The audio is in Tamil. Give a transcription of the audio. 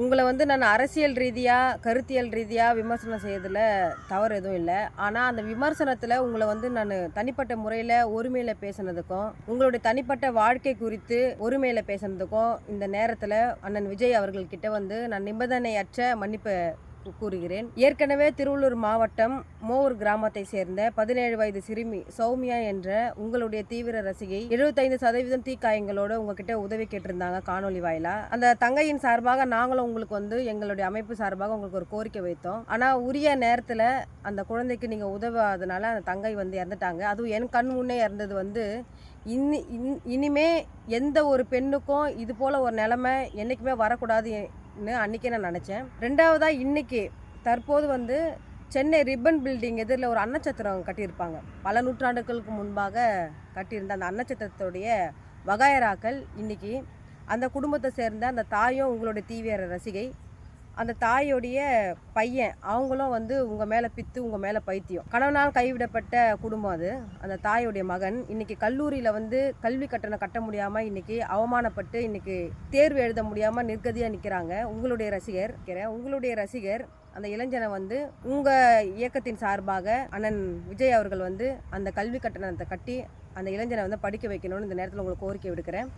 உங்களை வந்து நான் அரசியல் ரீதியாக கருத்தியல் ரீதியாக விமர்சனம் செய்யறதுல தவறு எதுவும் இல்லை. ஆனால் அந்த விமர்சனத்தில் உங்களை வந்து நான் தனிப்பட்ட முறையில் ஒருமையில் பேசுனதுக்கும் உங்களுடைய தனிப்பட்ட வாழ்க்கை குறித்து ஒருமையில் பேசுனதுக்கும் இந்த நேரத்தில் அண்ணன் விஜய் அவர்கள்கிட்ட வந்து நான் நிபந்தனையற்ற மன்னிப்பு கூறுகிறேன். ஏற்கனவே திருவள்ளூர் மாவட்டம் மோவூர் கிராமத்தை சேர்ந்த பதினேழு வயது சிறுமி சௌமியா என்ற உங்களுடைய தீவிர ரசிகை 75% சதவீதம் தீக்காயங்களோடு உங்ககிட்ட உதவி கேட்டிருந்தாங்க காணொலி வாயிலா. அந்த தங்கையின் சார்பாக நாங்களும் உங்களுக்கு வந்து எங்களுடைய அமைப்பு சார்பாக உங்களுக்கு ஒரு கோரிக்கை வைத்தோம். ஆனால் உரிய நேரத்தில் அந்த குழந்தைக்கு நீங்கள் உதவாதனால அந்த தங்கை வந்து இறந்துட்டாங்க. அதுவும் என் கண் முன்னே இறந்தது வந்து இனி இன்- இனிமே எந்த ஒரு பெண்ணுக்கும் இது போல் ஒரு நிலைமை என்றைக்குமே வரக்கூடாது அன்றைக்கே நான் நினச்சேன். ரெண்டாவதாக இன்றைக்கி தற்போது வந்து சென்னை ரிப்பன் பில்டிங் எதிரில் ஒரு அன்னச்சத்திரம் கட்டியிருப்பாங்க. பல நூற்றாண்டுகளுக்கு முன்பாக கட்டியிருந்த அந்த அன்னச்சத்திரத்துடைய வகாயராக்கள் இன்னைக்கு அந்த குடும்பத்தை சேர்ந்த அந்த தாயும் உங்களுடைய தீவிர ரசிகை அந்த தாயோடைய பையன் அவங்களும் வந்து உங்கள் மேலே பித்து உங்கள் மேலே பைத்தியம். கணவனால் கைவிடப்பட்ட குடும்பம் அது. அந்த தாயோடைய மகன் இன்னைக்கு கல்லூரியில் வந்து கல்வி கட்டணம் கட்ட முடியாமல் இன்னைக்கு அவமானப்பட்டு இன்னைக்கு தேர்வு எழுத முடியாமல் நிர்கதியாக நிற்கிறாங்க உங்களுடைய ரசிகர் உங்களுடைய ரசிகர் அந்த இளைஞனை வந்து உங்கள் இயக்கத்தின் சார்பாக அண்ணன் விஜய் அவர்கள் வந்து அந்த கல்வி கட்டணத்தை கட்டி அந்த இளைஞனை வந்து படிக்க வைக்கணும்னு இந்த நேரத்தில் உங்களுக்கு கோரிக்கை விடுக்கிறேன்.